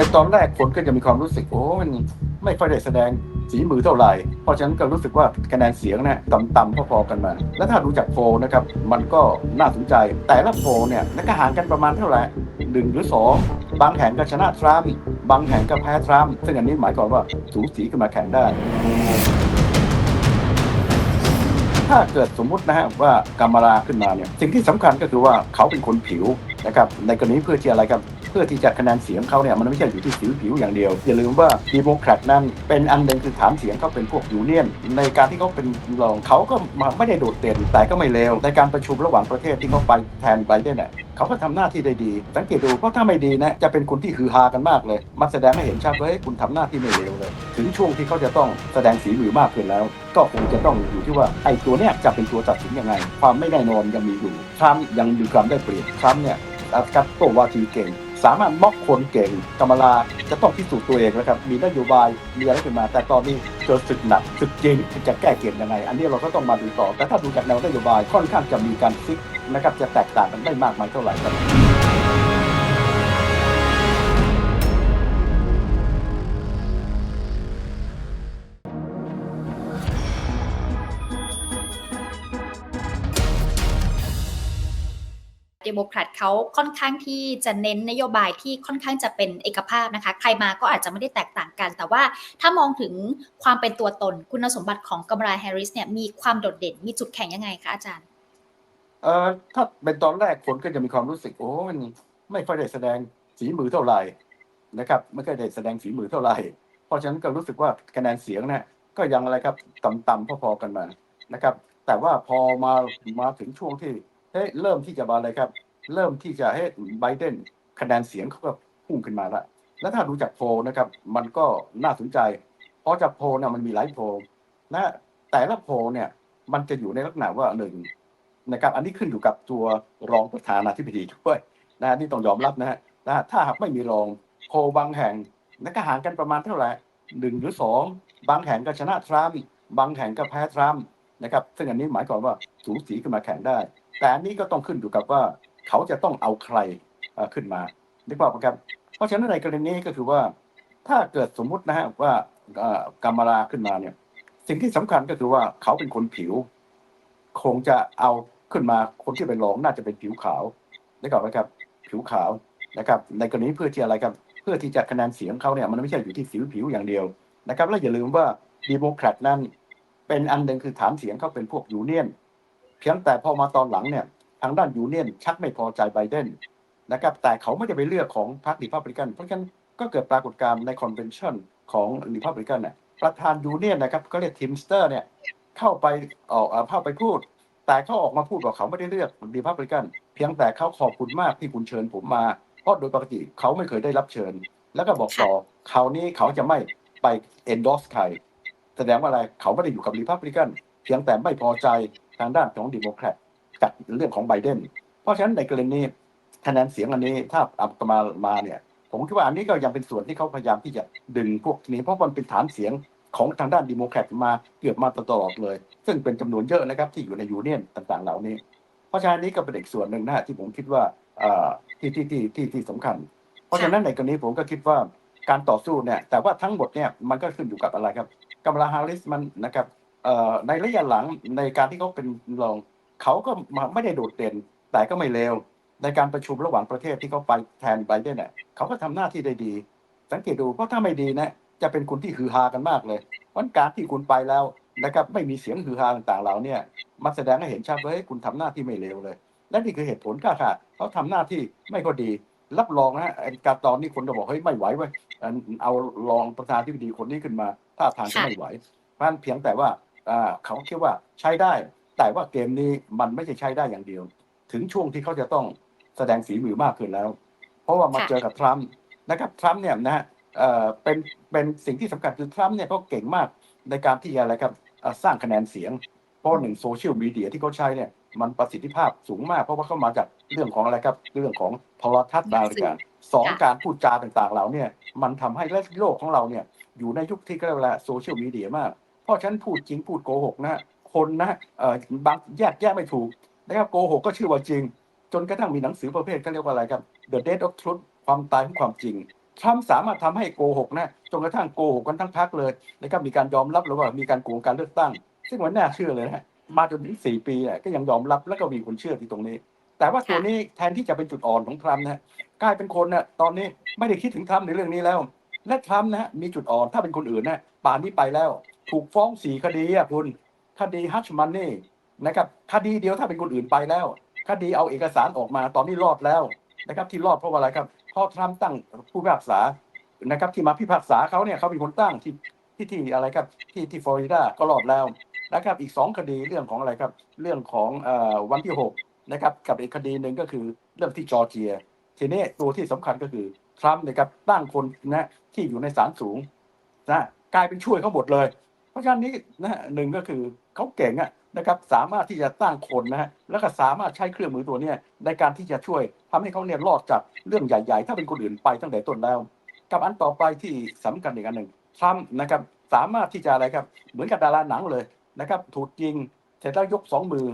ในตอนแรกคนก็จะมีความรู้สึกโอ้มันไม่ค่อยได้แสดงสีมือเท่าไหร่ เพราะฉะนั้นก็รู้สึกว่าคะแนนเสียงเนี่ยต่ำๆพอๆกันมา แล้วถ้าดูจากโพนะครับมันก็น่าสนใจ แต่ละโพเนี่ยแล้วก็ห่างกันประมาณเท่าไหร่หนึ่งหรือสองบางแห่งก็ชนะทรัมป์บางแห่งก็แพ้ทรัมป์ซึ่งอันนี้หมายความว่าสูสีขึ้นมาแข่งได้ถ้าเกิดสมมุตินะฮะว่ากามาราขึ้นมาเนี่ยสิ่งที่สำคัญก็คือว่าเขาเป็นคนผิวนะครับในกรณีเพื่อที่อะไรครับ เพื่อที่จะคะแนนเสียงเขาเนี่ยมันไม่ใช่อยู่ที่ผิวผิวอย่างเดียว อย่าลืมว่าดีโมแครตนั้นเป็นอันหนึ่งคือฐานเสียงเขาเป็นพวกยูเนียน ในการที่เขาเป็นรองเขาก็ไม่ได้โดดเด่นแต่ก็ไม่เลวในการประชุมระหว่างประเทศที่เขาไปแทนไบเนี่ยเขาก็ทำหน้าที่ได้ดี สังเกตดูเพราะถ้าไม่ดีนะจะเป็นคนที่ฮือฮากันมากเลยมันแสดงให้เห็นชัดว่าเฮ้ยคุณทำหน้าที่ไม่เลวเลย ถึงช่วงที่เขาจะต้องแสดงสีมือมากขึ้นแล้ว ก็คงจะต้องอยู่ที่ว่าไอ้ตัวเนี้ยจะเป็นตัวตัดสินยังไง ความไม่แน่นอนยังมีอยู่ทรัมยังมีความได้เปรียบทรัมเนี่ยกัดโตวาทีเก่ง สามารถม็อกคนเก่งกำมลาจะต้องพิสูจน์ตัวเองนะครับ มีนโยบายมีอะไรขึ้นมา แต่ตอนนี้เจอศึกหนักศึกจริงจะแก้เกมยังไง อันนี้เราก็ต้องมาดูต่อ แต่ถ้าดูจากแนวนโยบายค่อนข้างจะมีการซิกนะครับจะแตกต่างกันได้มากมายเท่าไหร่ครับ เดโมแครตเขาค่อนข้างที่จะเน้นนโยบายที่ค่อนข้างจะเป็นเอกภาพนะคะ ใครมาก็อาจจะไม่ได้แตกต่างกัน แต่ว่าถ้ามองถึงความเป็นตัวตนคุณสมบัติของกัมราแฮร์ริสเนี่ยมีความโดดเด่นมีจุดแข็งยังไงคะอาจารย์เอ่อถ้าเป็นตอนแรกคนก็จะมีความรู้สึกโอ้มันไม่ค่อยได้แสดงฝีมือเท่าไหร่นะครับไม่ค่อยได้แสดงฝีมือเท่าไหร่ เพราะฉะนั้นก็รู้สึกว่าคะแนนเสียงเนี่ยก็ยังอะไรครับต่ำๆพอๆกันมานะครับ แต่ว่าพอมามาถึงช่วงที่ เฮ้ยเริ่มที่จะมาอะไรครับ เริ่มที่จะให้ไบเดนคะแนนเสียงเขาก็พุ่งขึ้นมาละแล้วถ้าดูจากโพลนะครับ มันก็น่าสนใจ เพราะจากโพลเนี่ยมันมีหลายโพลนะแต่ละโพลเนี่ย มันจะอยู่ในลักษณะว่าหนึ่งนะครับ อันนี้ขึ้นอยู่กับตัวรองประธานาธิบดีด้วยนะนี่ต้องยอมรับนะฮะนะถ้าหากไม่มีรองโพลบางแห่งนักห่างกันประมาณเท่าไหร่หนึ่งหรือสองบางแห่งก็ชนะทรัมป์บางแห่งก็แพ้ทรัมป์นะครับ ซึ่งอันนี้หมายความว่าสูสีขึ้นมาแข่งได้ แต่อันนี้ก็ต้องขึ้นอยู่กับว่าเขาจะต้องเอาใครขึ้นมานึกภาพไหมครับ เพราะฉะนั้นในกรณีนี้ก็คือว่า ถ้าเกิดสมมุตินะฮะว่ากามราขึ้นมาเนี่ย สิ่งที่สำคัญก็คือว่าเขาเป็นคนผิว คงจะเอาขึ้นมาคนที่เป็นรองน่าจะเป็นผิวขาวได้ก่อนไหมครับ ผิวขาวนะครับ ในกรณีเพื่อที่อะไรครับ เพื่อที่จะคะแนนเสียงเขาเนี่ยมันไม่ใช่อยู่ที่ผิวผิวอย่างเดียวนะครับ แล้วอย่าลืมว่าดีโมแครตนั้นเป็นอันหนึ่งคือฐานเสียงเขาเป็นพวกยูเนียน เพียงแต่พอมาตอนหลังเนี่ยทางด้านยูเนียนชักไม่พอใจไบเดนนะครับแต่เขาไม่ได้ไปเลือกของพรรครีพับลิกัน เพราะฉะนั้นก็เกิดปรากฏการณ์ในคอนเวนชั่นของรีพับลิกันเนี่ยประธานยูเนียนนะครับก็เรียกทิมสเตอร์เนี่ยเข้าไปออกเอ่อเข้าไปพูด แต่เขาออกมาพูดว่าเขาไม่ได้เลือกดีพับลิกัน เพียงแต่เขาขอบคุณมากที่คุณเชิญผมมา เพราะโดยปกติเขาไม่เคยได้รับเชิญ แล้วก็บอกต่อคราวนี้เขาจะไม่ไป endorse ใครแสดงว่าอะไรเขาไม่ได้อยู่กับรีพับลิกัน เพียงแต่ไม่พอใจ ทางด้านของดีโมแครตกับเรื่องของไบเดนเพราะฉะนั้นในกรณีคะแนนเสียงอันนี้ถ้าอัพมามาเนี่ย ผมคิดว่าอันนี้ก็ยังเป็นส่วนที่เขาพยายามที่จะดึงพวกนี้เพราะมันเป็นฐานเสียงของทางด้านดีโมแครตมาเกือบมาตลอดเลย ซึ่งเป็นจำนวนเยอะนะครับที่อยู่ในยูเนียนต่างๆ เหล่านี้ เพราะฉะนั้นนี้ก็เป็นอีกส่วนหนึ่งนะฮะที่ผมคิดว่าที่ที่ที่ที่ที่สำคัญ เพราะฉะนั้นในกรณีผมก็คิดว่าการต่อสู้เนี่ยแต่ว่าทั้งหมดเนี่ยมันก็ขึ้นอยู่กับอะไรครับกำลาฮาริสมันนะครับ ในระยะหลังในการที่เขาเป็นรองเขาก็มาไม่ได้โดดเด่น แต่ก็ไม่เลวในการประชุมระหว่างประเทศที่เขาไปแทนไบเดนเนี่ยเขาก็ทำหน้าที่ได้ดี สังเกตดูเพราะถ้าไม่ดีนะจะเป็นคนที่ฮือฮากันมากเลยเพราะการที่คุณไปแล้วนะครับไม่มีเสียงฮือฮาต่างๆเหล่าเนี้มันแสดงให้เห็นชัดว่าเฮ้ยคุณทำหน้าที่ไม่เลวเลย และนี่คือเหตุผลค่ะค่ะเขาทำหน้าที่ไม่ก็ดี รับรองนะไอ้การตอนนี้คนก็บอกเฮ้ยไม่ไหวเว้ยอันเอารองประธานาธิบดีคนนี้ขึ้นมาท่าทางจะค่ะไม่ไหวเพราะฉะนั้นเพียงแต่ว่าอ่า เขาคิดว่าใช้ได้ แต่ว่าเกมนี้มันไม่ใช่ใช้ได้อย่างเดียว ถึงช่วงที่เขาจะต้องแสดงฝีมือมากขึ้นแล้ว เพราะว่ามาเจอกับทรัมป์นะครับทรัมป์เนี่ยนะฮะเป็นเป็นสิ่งที่สำคัญคือทรัมป์เนี่ยเขาเก่งมากในการที่อะไรครับสร้างคะแนนเสียง เพราะหนึ่งโซเชียลมีเดียที่เขาใช้เนี่ยมันประสิทธิภาพสูงมาก เพราะว่าเขามาจากเรื่องของอะไรครับ เรื่องของโทรทัศน์ดาวรายการสองการพูดจาต่างๆเหล่าเนี่ยมันทำให้โลกของเราเนี่ยอยู่ในยุคที่เรียกว่าโซเชียลมีเดียมาก ราะฉะนันพูดจริงพูดโกหกนะคนนะเอ่อบางแยกแยะไม่ถูกนะครับโกหกก็ชื่อว่าจริง จนกระทั่งมีหนังสือประเภทเขาเรียกว่าอะไรครับ The Death of Truth ความตายของความจริงเทรัมป์สามารถทำให้โกหกนะจนกระทั่งโกหกกันทั้งพักเลยนะครับมีการยอมรับแล้วว่ามีการโกงการเลือกตั้ง ซึ่งมันน่าเชื่อเลยนะฮะมาจนถึงสี่ปีเนี่ยก็ยังยอมรับแล้วก็มีคนเชื่อที่ตรงนี้ แต่ว่าตัวนี้แทนที่จะเป็นจุดอ่อนของทรัมป์นะฮะกลายเป็นคนเนี่ยตอนนี้ไม่ได้คิดถึงทรัมป์ในเรื่องนี้แล้ว และทรัมป์นะฮะมีจุดอ่อนถ้าเป็นคนอื่นนะป่านนี้ไปแล้ว ถูกฟ้องสี่คดีอะคุณคดีฮัชมันนี่นะครับคดีเดียวถ้าเป็นคนอื่นไปแล้วคดีเอาเอกสารออกมาตอนนี้รอดแล้วนะครับ ที่รอดเพราะว่าอะไรครับเพราะทรัมป์ตั้งผู้พิพากษานะครับ ที่มาพิพากษาเขาเนี่ยเขาเป็นคนตั้งที่ที่ที่อะไรครับที่ที่ฟลอริดาก็รอดแล้วนะครับ อีกสองคดีเรื่องของอะไรครับ เรื่องของอวันที่หกนะครับกับอีกคดีหนึ่งก็คือเรื่องที่จอร์เจีย ทีนี้ตัวที่สำคัญก็คือทรัมป์นะครับตั้งคนนะที่อยู่ในศาลสูงนะกลายเป็นช่วยเขาหมดเลย เพราะฉะนั้นนี้นะฮะหนึ่งก็คือเขาเก่งอะนะครับสามารถที่จะตั้งคนนะฮะแล้วก็สามารถใช้เครื่องมือตัวเนี้ยในการที่จะช่วยทำให้เขาเนี่ยรอดจากเรื่องใหญ่ ๆ ถ้าเป็นคนอื่นไปตั้งแต่ต้นแล้ว กับอันต่อไปที่สำคัญอีกอันหนึ่งทรัมป์นะครับสามารถที่จะอะไรครับเหมือนกับดาราหนังเลยนะครับถูกยิงเสร็จแล้วยกสองมือ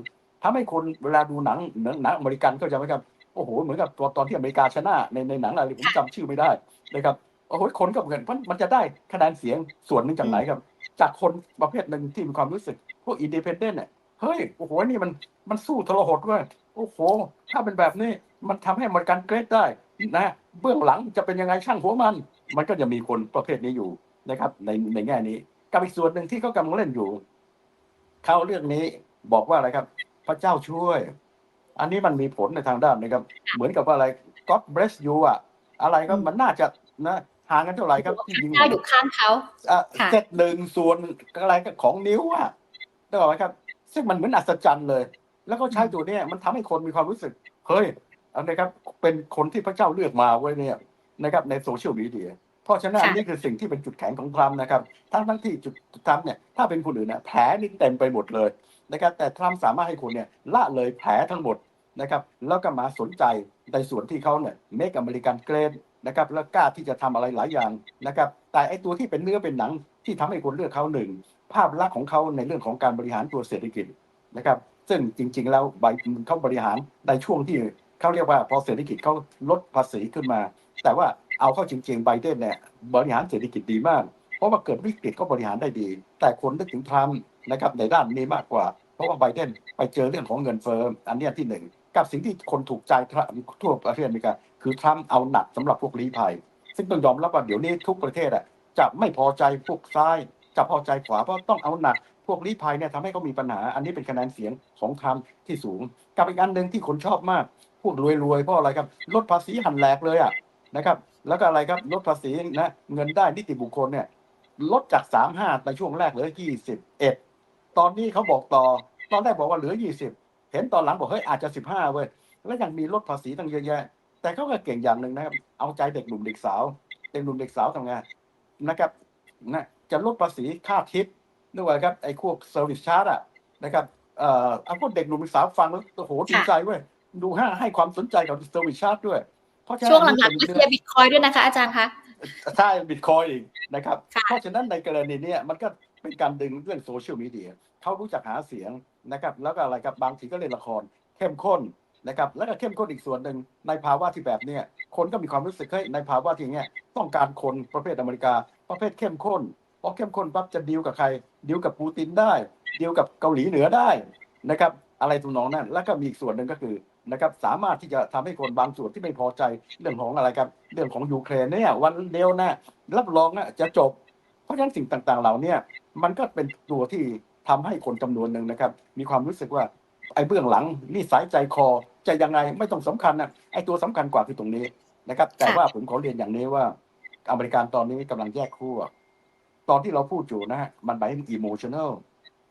ทำให้คนเวลาดูหนังหนังหนังอเมริกันก็จะไหมครับโอ้โหเหมือนกับตอนตอนที่อเมริกาชนะในในหนังอะไรผมจำชื่อไม่ได้นะครับโอ้โหคนก็เหมือนมันจะได้คะแนนเสียงส่วนหนึ่งจากไหนครับ จากคนประเภทหนึ่งที่มีความรู้สึก พวกอินดีเพนเดนต์เนี่ยเฮ้ยโอ้โหนี่มันมันสู้ทรหดเว้ยโอ้โห ถ้าเป็นแบบนี้มันทำให้มริกันเกรดได้นะเบื้องหลังจะเป็นยังไงช่างหัวมัน มันก็จะมีคนประเภทนี้อยู่นะครับ ในในแง่นี้กับอีกส่วนหนึ่งที่เขากำลังเล่นอยู่เขาเรื่องนี้บอกว่าอะไรครับ พระเจ้าช่วย อันนี้มันมีผลในทางด้านนะครับ เหมือนกับว่าอะไร God bless you อะอะไรก็มันน่าจะนะ ห่างกันเท่าไหร่ครับที่ยิงเจ้าอยู่ข้างเขาอะค่ะเจ็ดหนึ่งส่วนอะไรของนิ้วอะได้บอกไหมครับ ซึ่งมันเหมือนอัศจรรย์เลย แล้วก็ใช้ตัวเนี้ยมันทำให้คนมีความรู้สึกเฮ้ยอันนี้ครับ เป็นคนที่พระเจ้าเลือกมาไว้เนี่ยนะครับ ในโซเชียลมีเดียเพราะฉะนั้นค่ะอันนี้คือสิ่งที่เป็นจุดแข็งของทรัมป์นะครับ ทั้งทั้งที่จุดทรัมป์เนี่ยถ้าเป็นคนอื่นเนี่ยแผลนี่เต็มไปหมดเลยนะครับ แต่ทรัมป์สามารถให้คนเนี่ยละเลยแผลทั้งหมดนะครับ แล้วก็มาสนใจในส่วนที่เขาเนี่ยเมกอเมริกั นะครับแล้วกล้าที่จะทำอะไรหลายอย่างนะครับแต่ไอตัวที่เป็นเนื้อเป็นหนังที่ทำให้คนเลือกเขาหนึ่งภาพลักษณ์ของเขาในเรื่องของการบริหารตัวเศรษฐกิจนะครับซึ่งจริง ๆ แล้วใบเขาบริหารในช่วงที่เขาเรียกว่าพอเศรษฐกิจเขาลดภาษีขึ้นมา แต่ว่าเอาเข้าจริง ๆ ไบเดนเนี่ยบริหารเศรษฐกิจดีมาก เพราะว่าเกิดวิกฤตก็บริหารได้ดี แต่คนนึกถึงทรัมป์นะครับในด้านนี้มากกว่า เพราะว่าไบเดนไปเจอเรื่องของเงินเฟ้ออันนี้ที่หนึ่งกับสิ่งที่คนถูกใจทั่วประเทศอเมริกา คือทรัมป์เอาหนักสำหรับพวกลี้ภัย ซึ่งต้องยอมรับว่าเดี๋ยวนี้ทุกประเทศอะจะไม่พอใจพวกซ้าย จะพอใจขวาเพราะต้องเอาหนักพวกลี้ภัยเนี่ยทำให้เขามีปัญหา อันนี้เป็นคะแนนเสียงของทรัมป์ที่สูง กับอีกอันหนึ่งที่คนชอบมาก พวกรวยๆเพราะอะไรครับลดภาษีหันแหลกเลยอะนะครับแล้วก็อะไรครับลดภาษีนะเงินได้นิติบุคคลเนี่ยลดจากสามห้าในช่วงแรกเหลือยี่สิบเอ็ดตอนนี้เขาบอกต่อ ตอนแรกบอกว่าเหลือยี่สิบเห็นตอนหลังบอกเฮ้ยอาจจะสิบห้าเว้ยแล้วยังมีลดภาษีตั้งเยอะแยะ แต่เขาก็เก่งอย่างหนึ่งนะครับ เอาใจเด็กหนุ่มเด็กสาวเด็กหนุ่มเด็กสาวทำไงนะครับนะจะลดภาษีค่าทิปนึกว่าครับไอ้พวกเซอร์วิสชาร์จอะนะครับเอ่อเอาพวกเด็กหนุ่มเด็กสาวฟังแล้วโอ้โหดีใจเว้ยดูให้ให้ความสนใจกับเซอร์วิสชาร์จด้วย เพราะฉะนั้นช่วงหลังๆก็เชียร์บิตคอยด้วยนะคะอาจารย์คะใช่บิตคอยอีกนะครับค่ะเพราะฉะนั้นในกรณีเนี้ยมันก็เป็นการดึงเรื่องโซเชียลมีเดียเขารู้จักหาเสียงนะครับ แล้วก็อะไรครับบางทีก็เล่นละครเข้มข้น นะครับแล้วก็เข้มข้นอีกส่วนหนึ่งในภาวะที่แบบนี้คนก็มีความรู้สึกเฮ้ยในภาวะที่เนี้ยต้องการคนประเภทอเมริกา ประเภทเข้มข้นพอเข้มข้นปั๊บจะดีลกับใครดีลกับปูตินได้ดีลกับเกาหลีเหนือได้นะครับอะไรตรงนองนั้น แล้วก็มีอีกส่วนหนึ่งก็คือนะครับสามารถที่จะทำให้คนบางส่วนที่ไม่พอใจเรื่องของอะไรครับเรื่องของยูเครนเนี่ยวันเดียวนะรับรองนะจะจบ เพราะฉะนั้นสิ่งต่างๆเหล่านี้มันก็เป็นตัวที่ทำให้คนจำนวนหนึ่งนะครับ มีความรู้สึกว่าไอ้เบื้องหลังนิสัยใจคอ จะยังไงไม่ต้องสำคัญนะไอ้ตัวสำคัญกว่าคือตรงนี้นะครับ แต่ว่าผมขอเรียนอย่างนี้ว่า อเมริกันตอนนี้กำลังแยกขั้วตอนที่เราพูดอยู่นะฮะมันหมายถึง emotional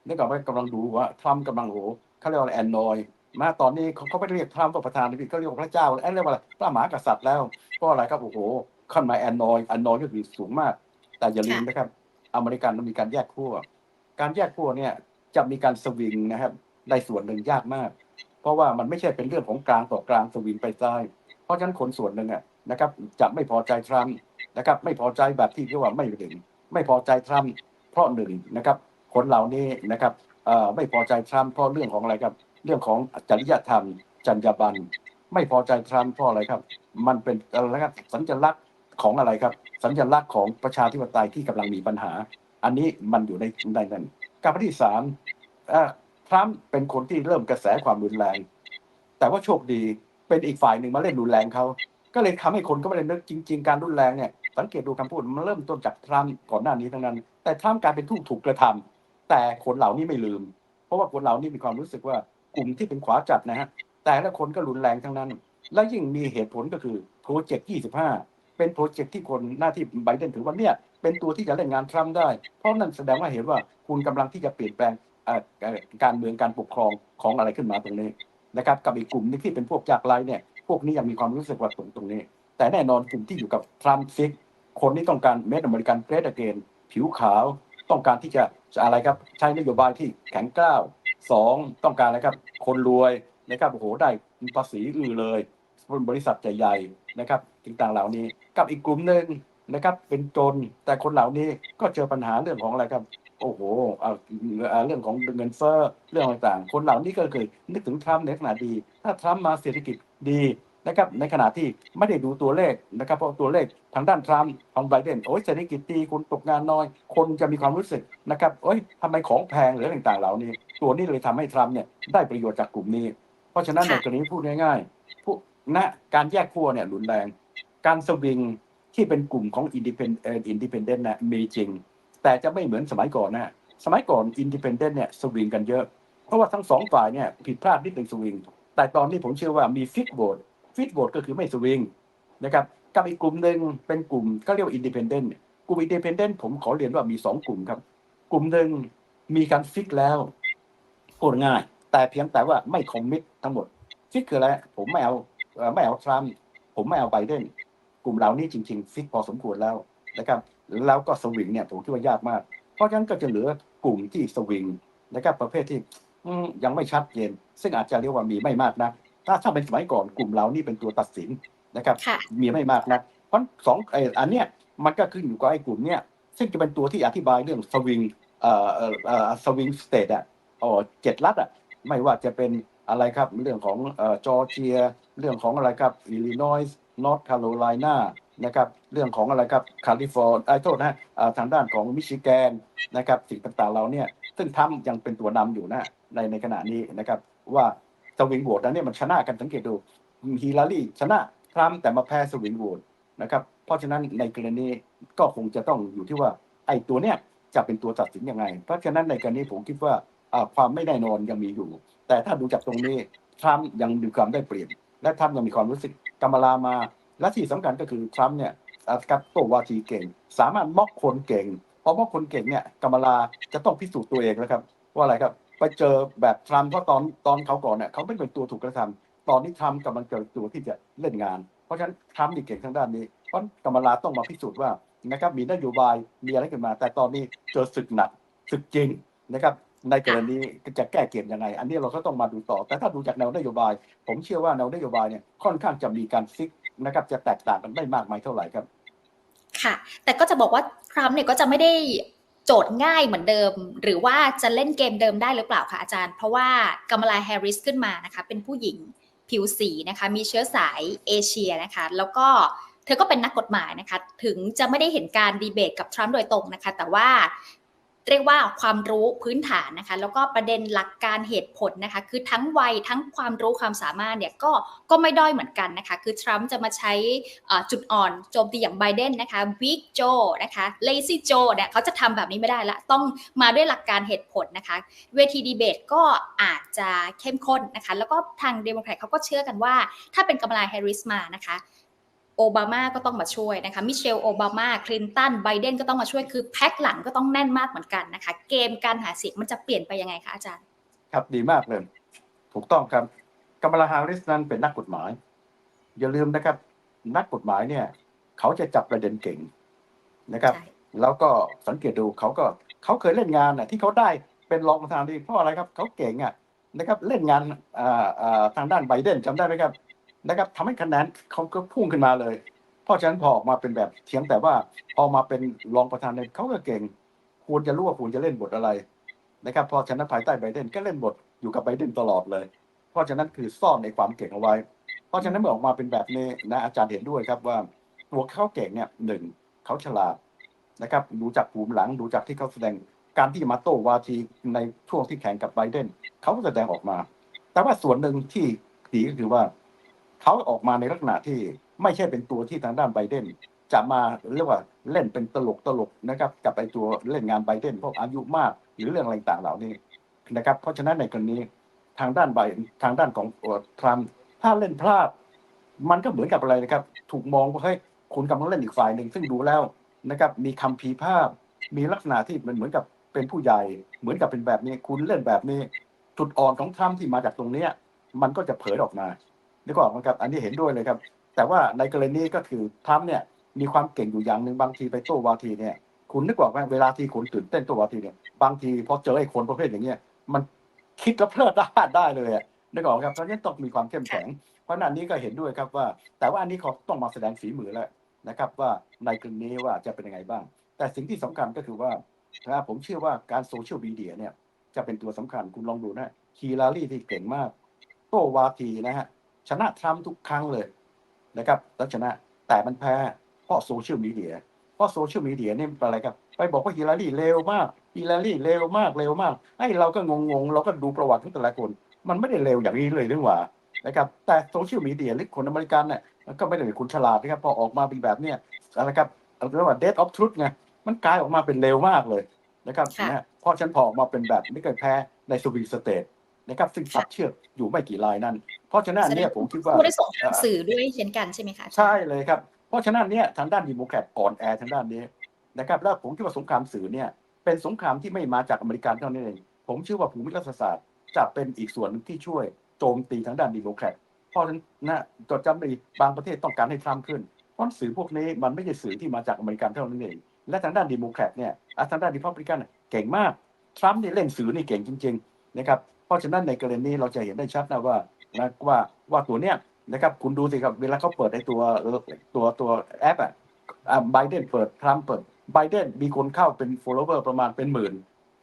นึกออกไหมกำลังดูว่าทรัมป์กำลังโหเขาเรียกว่าแอนนอยมาตอนนี้เขาเขาไม่ได้เรียกทรัมป์ว่าประธานาธิบดีเขาเรียกว่าพระเจ้าแล้วเรียกว่าอะไรพระมหากษัตริย์แล้วเพราะอะไรครับโอ้โหขึ้นมาแอนนอยแอนนอยก็คือสูงมาก แต่อย่าลืมนะครับ อเมริกันมันมีการแยกขั้วการแยกขั้วเนี่ยจะมีการสวิงนะครับในส่วนหนึ่งยากมาก เพราะว่ามันไม่ใช่เป็นเรื่องของกลางต่อกลางสวิงไปซ้าย เพราะฉะนั้นคนส่วนหนึ่งอะนะครับจะไม่พอใจทรัมป์นะครับไม่พอใจแบบที่เรียกว่าไม่ถึงไม่พอใจทรัมป์เพราะหนึ่งนะครับคนเหล่านี้นะครับไม่พอใจทรัมป์เพราะเรื่องของอะไรครับ เรื่องของจริยธรรม จรรยาบรรณไม่พอใจทรัมป์เพราะอะไรครับ มันเป็นอะไรครับสัญลักษณ์ของอะไรครับ สัญลักษณ์ของประชาธิปไตยที่กำลังมีปัญหา อันนี้มันอยู่ในในนั้นการที่สามอ่อ ทรัมป์เป็นคนที่เริ่มกระแสความรุนแรง แต่ว่าโชคดีเป็นอีกฝ่ายหนึ่งมาเล่นรุนแรงเขาก็เลยทำให้คนก็ไม่ได้นึกจริง ๆ การรุนแรงเนี่ยสังเกตดูคำพูดมันเริ่มต้นจากทรัมป์ก่อนหน้านี้ทั้งนั้น แต่ทรัมป์กลายเป็นผู้ถูกกระทำแต่คนเหล่านี้ไม่ลืม เพราะว่าคนเหล่านี้มีความรู้สึกว่ากลุ่มที่เป็นขวาจัดนะฮะแต่ละคนก็รุนแรงทั้งนั้น และยิ่งมีเหตุผลก็คือโปรเจกต์ 25 เป็นโปรเจกต์ที่คนหน้าที่ไบเดนถือว่าเนี่ยเป็นตัวที่จะเล่นงานทรัมป์ได้ เพราะนั่นแสดงว่าเห็นว่าคุณกำลังที่จะเปลี่ยนแปลง การเมืองการปกครองของอะไรขึ้นมาตรงนี้นะครับกับอีกกลุ่มนึงที่เป็นพวกยากไร้เนี่ยพวกนี้ยังมีความรู้สึกว่าตรงตรงนี้ แต่แน่นอนกลุ่มที่อยู่กับทรัมป์ฟิกคนที่ต้องการเมดอเมริกันเกรดเกนผิวขาว ต้องการที่จะอะไรครับใช้นโยบายที่แข็งกร้าวสองต้องการอะไรครับคนรวยนะครับโอ้โหได้ภาษีอือเลยบริษัทใหญ่ๆนะครับต่างๆเหล่านี้ กับอีกกลุ่มหนึ่งนะครับเป็นจนแต่คนเหล่านี้ก็เจอปัญหาเรื่องของอะไรครับ โอ้โหเอาเอาเรื่องของเงินเฟ้อเรื่องต่างๆ คนเหล่านี้ก็เคยนึกถึงทรัมป์ในขณะดี ถ้าทรัมป์มาเศรษฐกิจดีนะครับในขณะที่ไม่ได้ดูตัวเลขนะครับเพราะตัวเลขทางด้านทรัมป์ของไบเดนโอ้ยเศรษฐกิจดีคนตกงานน้อย คนจะมีความรู้สึกนะครับโอ้ยทำไมของแพงหรืออะไรต่างๆเหล่านี้ ตัวนี้เลยทำให้ทรัมป์เนี่ยได้ประโยชน์จากกลุ่มนี้ เพราะฉะนั้นในค่ะกรณีพูดง่ายๆผู้ณการแยกขั้วเนี่ยรุนแรง การสวิงที่เป็นกลุ่มของอินดิเพนเอ่ออินดิเพนเดนต์นะมีจริง แต่จะไม่เหมือนสมัยก่อนนะสมัยก่อนอินดิเพนเดนต์เนี่ยสวิงกันเยอะ เพราะว่าทั้งสองฝ่ายเนี่ยผิดพลาดนิดหนึ่งสวิง แต่ตอนนี้ผมเชื่อว่ามีฟิกโหวตฟิกโหวตก็คือไม่สวิงนะครับกับอีกกลุ่มหนึ่งเป็นกลุ่มก็เรียกว่าอินดิเพนเดนต์กลุ่มอินดิเพนเดนต์ผมขอเรียนว่ามีสองกลุ่มครับ กลุ่มหนึ่งมีการฟิกแล้วพูดง่าย แต่เพียงแต่ว่าไม่คอมมิตทั้งหมดฟิกคืออะไรผมไม่เอาไม่เอาทรัมป์ผมไม่เอาไบเดนกลุ่มเหล่านี้จริง ๆ ฟิกพอสมควรแล้วนะครับ แล้วก็สวิงเนี่ยผมคิดว่ายากมาก เพราะฉะนั้นก็จะเหลือกลุ่มที่สวิงนะครับประเภทที่อืมยังไม่ชัดเจนซึ่งอาจจะเรียกว่ามีไม่มากนะถ้าถ้าเป็นสมัยก่อนกลุ่มเหล่านี้เป็นตัวตัดสินนะครับค่ะมีไม่มากนะเพราะสองไอ้อันเนี้ยมันก็ขึ้นอยู่กับไอ้กลุ่มเนี้ยซึ่งจะเป็นตัวที่อธิบายเรื่องสวิงเอ่อเอ่อเอ่อสวิงสเตทอะอ๋อเจ็ดรัฐอะไม่ว่าจะเป็นอะไรครับเรื่องของเอ่อจอร์เจีย เรื่องของอะไรครับอิลลินอยส์นอร์ทแคโรไลนา นะครับเรื่องของอะไรครับแคลิฟอร์เนียไอ้โทษนะทางด้านของมิชิแกนนะครับสิ่งต่างๆเราเนี่ยซึ่งทำยังเป็นตัวนำอยู่นะในในขณะนี้นะครับว่าสวิงโหวตนั้นเนี่ยมันชนะกันสังเกตดูฮิลลารีชนะทรัมป์แต่มาแพ้สวิงโหวตนะครับเพราะฉะนั้นในกรณีก็คงจะต้องอยู่ที่ว่าไอ้ตัวเนี้ยจะเป็นตัวตัดสินยังไง เพราะฉะนั้นในกรณีผมคิดว่าความไม่แน่นอนยังมีอยู่ แต่ถ้าดูจากตรงนี้ทรัมป์ยังมีความได้เปรียบและทรัมป์ยังมีความรู้สึกกำมลามา และที่สำคัญก็คือทรัมป์เนี่ยกับโตววาทีเก่ง สามารถมอกคนเก่งพอมอกคนเก่งเนี่ยกำมลาจะต้องพิสูจน์ตัวเองแล้วครับ ว่าอะไรครับ ไปเจอแบบทรัมป์เพราะตอนตอนเขาก่อนเนี่ยเขาไม่เป็นตัวถูกกระทำตอนนี้ทรัมป์กำลังเจอตัวที่จะเล่นงาน เพราะฉะนั้นทรัมป์นี่เก่งทางด้านนี้ เพราะกำมลาต้องมาพิสูจน์ว่านะครับมีนโยบายมีอะไรขึ้นมา แต่ตอนนี้เจอศึกหนักศึกจริงนะครับในกรณีจะแก้เกมยังไง อันนี้เราก็ต้องมาดูต่อ แต่ถ้าดูจากแนวนโยบาย ผมเชื่อว่าแนวนโยบายเนี่ยค่อนข้างจะมีการฟิก นะครับ จะแตกต่างกันไม่มากมายเท่าไหร่ครับ ค่ะ แต่ก็จะบอกว่าทรัมป์เนี่ยก็จะไม่ได้โจทย์ง่ายเหมือนเดิม หรือว่าจะเล่นเกมเดิมได้หรือเปล่าคะอาจารย์ เพราะว่ากำมลาแฮร์ริสขึ้นมานะคะ เป็นผู้หญิงผิวสีนะคะ มีเชื้อสายเอเชียนะคะ แล้วก็เธอก็เป็นนักกฎหมายนะคะ ถึงจะไม่ได้เห็นการดีเบตกับทรัมป์โดยตรงนะคะ แต่ว่า เรียกว่าความรู้พื้นฐานนะคะ แล้วก็ประเด็นหลักการเหตุผลนะคะ คือทั้งวัยทั้งความรู้ความสามารถเนี่ยก็ก็ไม่ด้อยเหมือนกันนะคะ คือทรัมป์จะมาใช้จุดอ่อนโจมตีอย่างไบเดนนะคะวิกโจนะคะเลซี่โจเนี่ยเขาจะทำแบบนี้ไม่ได้ละต้องมาด้วยหลักการเหตุผลนะคะ เวทีดีเบตก็อาจจะเข้มข้นนะคะ แล้วก็ทางเดโมแครตเขาก็เชื่อกันว่า ถ้าเป็นกำลาแฮร์ริสมานะคะ โอบามาก็ต้องมาช่วยนะคะ มิเชลโอบามา คลินตัน ไบเดนก็ต้องมาช่วย คือแพ็คหลังก็ต้องแน่นมากเหมือนกันนะคะ เกมการหาเสียงมันจะเปลี่ยนไปยังไงคะอาจารย์ ครับดีมากเลย ถูกต้องครับกัมลาฮาริสนั้นเป็นนักกฎหมาย อย่าลืมนะครับ นักกฎหมายเนี่ย เขาจะจับประเด็นเก่งนะครับใช่แล้วก็สังเกตดูเขาก็เขาเคยเล่นงานน่ะที่เขาได้เป็นรองประธานาธิบดีเพราะอะไรครับ เขาเก่งอะนะครับ เล่นงานอ่าอ่าทางด้านไบเดนจำได้ไหมครับ นะครับทำให้คะแนนเขาก็พุ่งขึ้นมาเลย เพราะฉะนั้นพอออกมาเป็นแบบเทียงแต่ว่าพอมาเป็นรองประธานาธิบดีเขาก็เก่ง ควรจะรู้ว่าควรจะเล่นบทอะไรนะครับพราะฉะนั้นภายใต้ไบเดนก็เล่นบทอยู่กับไบเดนตลอดเลย เพราะฉะนั้นคือซ่อนในความเก่งเอาไว้ เพราะฉะนั้นเมื่อออกมาเป็นแบบนี้นะอาจารย์เห็นด้วยครับว่าตัวเขาเก่งเนี่ยหนึ่งเขาฉลาดนะครับดูจากภูมิหลังดูจากที่เขาแสดงการที่มาโต้วาทีในช่วงที่แข่งกับไบเดนเขาก็แสดงออกมา แต่ว่าส่วนหนึ่งที่ดีก็คือว่า เขาออกมาในลักษณะที่ไม่ใช่เป็นตัวที่ทางด้านไบเดนจะมาเรียกว่าเล่นเป็นตลกตลกนะครับกับไอตัวเล่นงานไบเดนพวกอายุมากหรือเรื่องอะไรต่างเหล่านี้นะครับเพราะฉะนั้นในกรณีทางด้านไบทางด้านของทรัมป์ถ้าเล่นพลาด มันก็เหมือนกับอะไรนะครับ ถูกมองว่าเฮ้ยคุณกำลังเล่นอีกฝ่ายหนึ่งซึ่งดูแล้วนะครับ มีคำพีภาพ มีลักษณะที่มันเหมือนกับเป็นผู้ใหญ่ เหมือนกับเป็นแบบนี้คุณเล่นแบบนี้จุดอ่อนของทรัมป์ที่มาจากตรงเนี้ยมันก็จะเผยออกมา นึกออกไหมครับอันนี้เห็นด้วยเลยครับ แต่ว่าในกรณีก็คือทรัมเนี่ยมีความเก่งอยู่อย่างหนึ่งบางทีไปโต้วาทีเนี่ยคุณนึกบอกว่าเวลาที่คุณตื่นเต้นโต้วาทีเนี่ยบางทีพอเจอไอ้คนประเภทอย่างเงี้ยมันคิดแล้วเพลิดได้ได้เลยอะนึกออกครับเพราะฉะนั้นต้องมีความเข้มแข็ง เพราะนั้นนี้ก็เห็นด้วยครับว่า แต่ว่าอันนี้เขาต้องมาแสดงฝีมือแล้วนะครับ ว่าในกรณีว่าจะเป็นยังไงบ้าง แต่สิ่งที่สำคัญก็คือว่านะผมเชื่อว่าการโซเชียลมีเดียเนี่ยจะเป็นตัวสำคัญคุณลองดูนะฮีลารีที่เก่งมาก โต้วาทีนะฮะ ชนะทรัมป์ทุกครั้งเลยนะครับแล้วชนะแต่มันแพ้เพราะโซเชียลมีเดียเพราะโซเชียลมีเดียเนี่ยเป็นอะไรครับ ไปบอกว่าฮีลารีเลวมากฮีลารีเลวมากเลวมากไอ้เราก็งงๆ เราก็ดูประวัติของแต่ละคน มันไม่ได้เลวอย่างนี้เลยหรือว่านะครับแต่โซเชียลมีเดียหรือคนอเมริกันเนี่ยก็ไม่ได้เป็นคนฉลาดนะครับพอออกมาเป็นแบบเนี้ยอะไรครับเอาเรียกว่า death of truth ไงมันกลายออกมาเป็นเลวมากเลยนะครับค่ะนะเพราะฉันพอออกมาเป็นแบบไม่เคยแพ้ในสวิงสเตทนะครับซึ่งตัดเชือกอยู่ไม่กี่ลายนั่น เพราะฉะนั้นอันเนี้ยผมคิดว่าผู้ได้ส่งทางสื่อด้วยเช่นกันใช่ไหมคะใช่เลยครับเพราะฉะนั้นเนี่ยทางด้านดีโมแครตอ่อนแอทางด้านนี้นะครับแล้วผมคิดว่าสงครามสื่อเนี่ยเป็นสงครามที่ไม่มาจากอเมริกันเท่านั้นเองผมเชื่อว่าภูมิรัฐศาสตร์จะเป็นอีกส่วนหนึ่งที่ช่วยโจมตีทางด้านดีโมแครตเพราะฉะนั้นนะจดจำดีบางประเทศต้องการให้ทรัมป์ขึ้นเพราะสื่อพวกนี้มันไม่ใช่สื่อที่มาจากอเมริกันเท่านั้นเองและทางด้านดีโมแครตเนี่ยอะทางด้านดีพับลิกันเก่งมากทรัมป์นี่เล่นสื่อนี่เก่งจริง ๆ นะครับ เพราะฉะนั้นในกรณีนี้เราจะเห็นได้ชัดนะว่า นะว่าว่าตัวเนี้ยนะครับคุณดูสิครับเวลาเขาเปิดในตัวตัวตัวแอปอะไบเดนเปิดทรัมป์เปิดไบเดนมีคนเข้าเป็น follower ประมาณเป็นหมื่น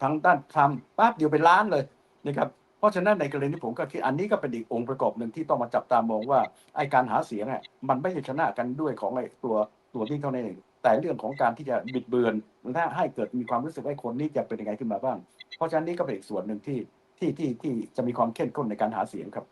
ทางด้านทรัมป์ปั๊บเดียวเป็นล้านเลยนะครับเพราะฉะนั้นในกรณีที่ผมก็คิดอันนี้ก็เป็นอีกองค์ประกอบหนึ่งที่ต้องมาจับตามองว่าไอการหาเสียงอะมันไม่ใช่ชนะกันด้วยของไอตัวตัวที่เท่านั้นเองแต่เรื่องของการที่จะบิดเบือนและให้เกิดมีความรู้สึกว่าไอ้คนนี้จะเป็นยังไงขึ้นมาบ้าง เพราะฉะนั้นนี่ก็เป็นอีกส่วนหนึ่งที่ที่ที่ที่จะมีความเข้มข้นในการหาเสียงครับ